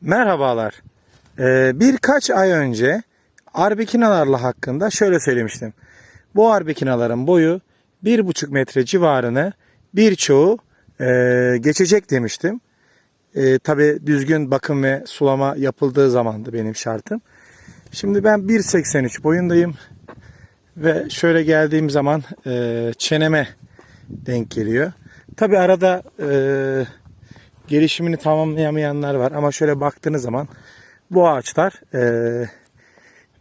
Merhabalar. Ee, birkaç ay önce arbekinalarla hakkında şöyle söylemiştim. Bu arbekinaların boyu 1,5 metre civarını birçoğu e, geçecek demiştim. E, Tabi düzgün bakım ve sulama yapıldığı zamandı benim şartım. Şimdi ben 1.83 boyundayım. Ve şöyle geldiğim zaman e, çeneme denk geliyor. Tabi arada e, gelişimini tamamlayamayanlar var ama şöyle baktığınız zaman bu ağaçlar e,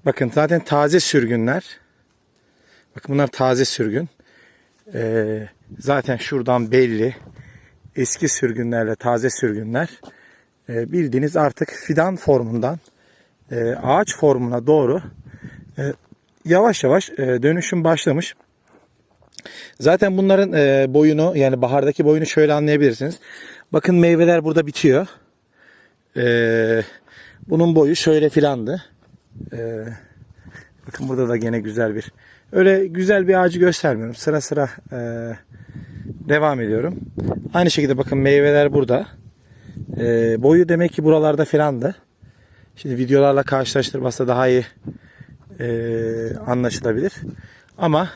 bakın zaten taze sürgünler. Bakın bunlar taze sürgün. E, zaten şuradan belli. Eski sürgünlerle taze sürgünler. E, bildiğiniz artık fidan formundan e, ağaç formuna doğru e, yavaş yavaş e, dönüşüm başlamış. Zaten bunların e, boyunu yani bahardaki boyunu şöyle anlayabilirsiniz. Bakın meyveler burada bitiyor. E, bunun boyu şöyle filandı. E, bakın burada da gene güzel bir öyle güzel bir ağacı göstermiyorum. Sıra sıra e, devam ediyorum. Aynı şekilde bakın meyveler burada. E, boyu demek ki buralarda filandı. Şimdi videolarla karşılaştırmasa daha iyi e, anlaşılabilir. Ama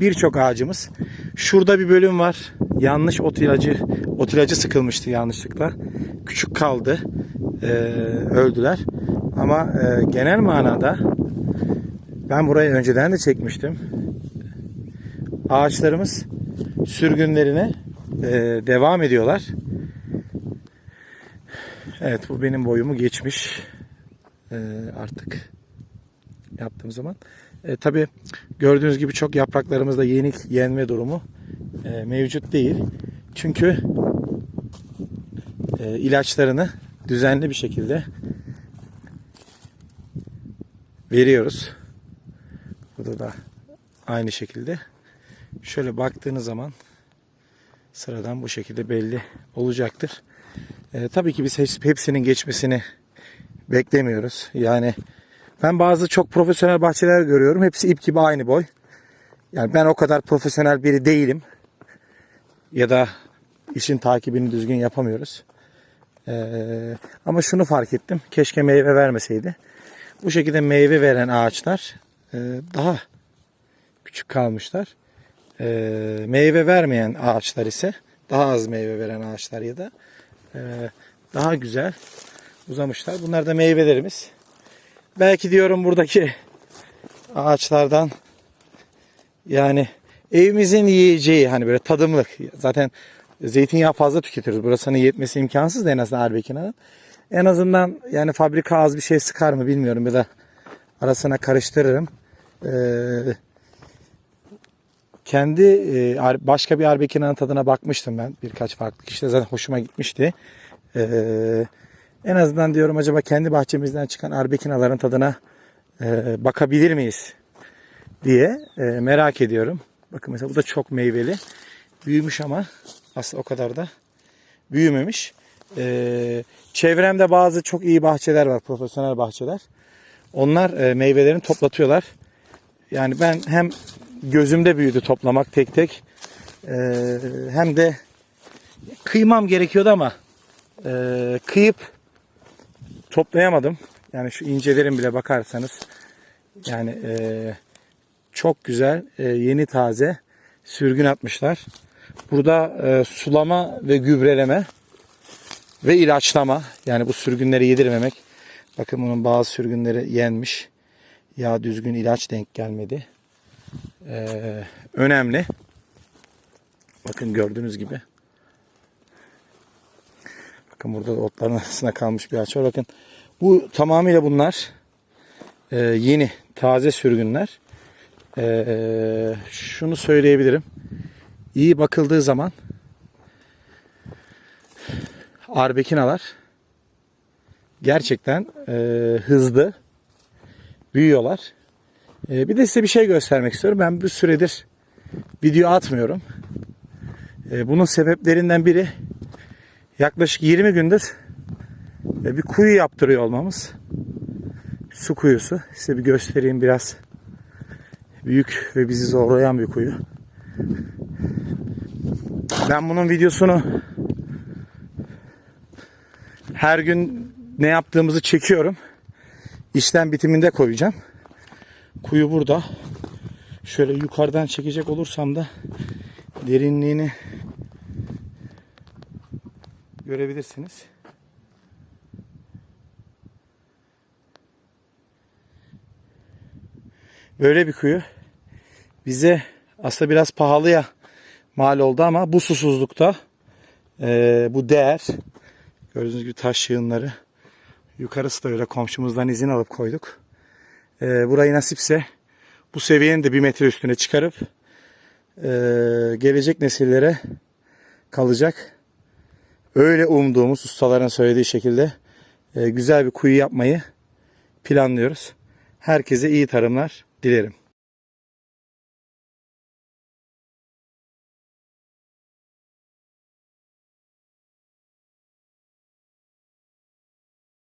birçok ağacımız. Şurada bir bölüm var. Yanlış ot ilacı, ot ilacı sıkılmıştı yanlışlıkla. Küçük kaldı. e, öldüler. Ama e, genel manada ben burayı önceden de çekmiştim. Ağaçlarımız sürgünlerine e, devam ediyorlar. Evet bu benim boyumu geçmiş. E, artık yaptığım zaman. E, Tabi gördüğünüz gibi çok yapraklarımızda yenik yenme durumu e, mevcut değil. Çünkü e, ilaçlarını düzenli bir şekilde veriyoruz. Burada da aynı şekilde. Şöyle baktığınız zaman sıradan bu şekilde belli olacaktır. E, tabii ki biz hep- hepsinin geçmesini beklemiyoruz. Yani ben bazı çok profesyonel bahçeler görüyorum. Hepsi ip gibi aynı boy. Yani ben o kadar profesyonel biri değilim. Ya da işin takibini düzgün yapamıyoruz. Ee, ama şunu fark ettim. Keşke meyve vermeseydi. Bu şekilde meyve veren ağaçlar e, daha küçük kalmışlar. Ee, meyve vermeyen ağaçlar ise daha az meyve veren ağaçlar ya da e, daha güzel uzamışlar. Bunlar da meyvelerimiz. Belki diyorum buradaki ağaçlardan yani evimizin yiyeceği hani böyle tadımlık. Zaten zeytinyağı fazla tüketiyoruz. Burasının yetmesi imkansız da en azından Arbekina'nın. En azından yani fabrika az bir şey sıkar mı bilmiyorum ya da arasına karıştırırım. Ee, kendi e, başka bir Arbekina'nın tadına bakmıştım ben birkaç farklı kişide zaten hoşuma gitmişti. Ee, en azından diyorum acaba kendi bahçemizden çıkan arbekinaların tadına e, bakabilir miyiz diye e, merak ediyorum. Bakın mesela bu da çok meyveli. Büyümüş ama aslında o kadar da büyümemiş. E, çevremde bazı çok iyi bahçeler var. Profesyonel bahçeler. Onlar e, meyvelerini toplatıyorlar. Yani ben hem gözümde büyüdü toplamak tek tek e, hem de kıymam gerekiyordu ama e, kıyıp toplayamadım. Yani şu incelerin bile bakarsanız yani e, çok güzel e, yeni taze sürgün atmışlar. Burada e, sulama ve gübreleme ve ilaçlama yani bu sürgünleri yedirmemek. Bakın bunun bazı sürgünleri yenmiş. Ya düzgün ilaç denk gelmedi. E, önemli. Bakın gördüğünüz gibi. Bakın burada da otların arasında kalmış bir ağaç var. Bakın bu tamamıyla bunlar e, yeni taze sürgünler. E, şunu söyleyebilirim. İyi bakıldığı zaman arbekinalar gerçekten e, hızlı büyüyorlar. E, bir de size bir şey göstermek istiyorum. Ben bir süredir video atmıyorum. E, bunun sebeplerinden biri yaklaşık 20 gündür e, bir kuyu yaptırıyor olmamız. Su kuyusu. Size bir göstereyim biraz. Büyük ve bizi zorlayan bir kuyu. Ben bunun videosunu her gün ne yaptığımızı çekiyorum. İşlem bitiminde koyacağım. Kuyu burada. Şöyle yukarıdan çekecek olursam da derinliğini görebilirsiniz. Böyle bir kuyu. Bize aslında biraz pahalıya mal oldu ama bu susuzlukta eee, bu değer gördüğünüz gibi taş yığınları yukarısı da öyle komşumuzdan izin alıp koyduk. Eee, burayı nasipse bu seviyenin de bir metre üstüne çıkarıp eee, gelecek nesillere kalacak. Öyle umduğumuz ustaların söylediği şekilde eee, güzel bir kuyu yapmayı planlıyoruz. Herkese iyi tarımlar dilerim.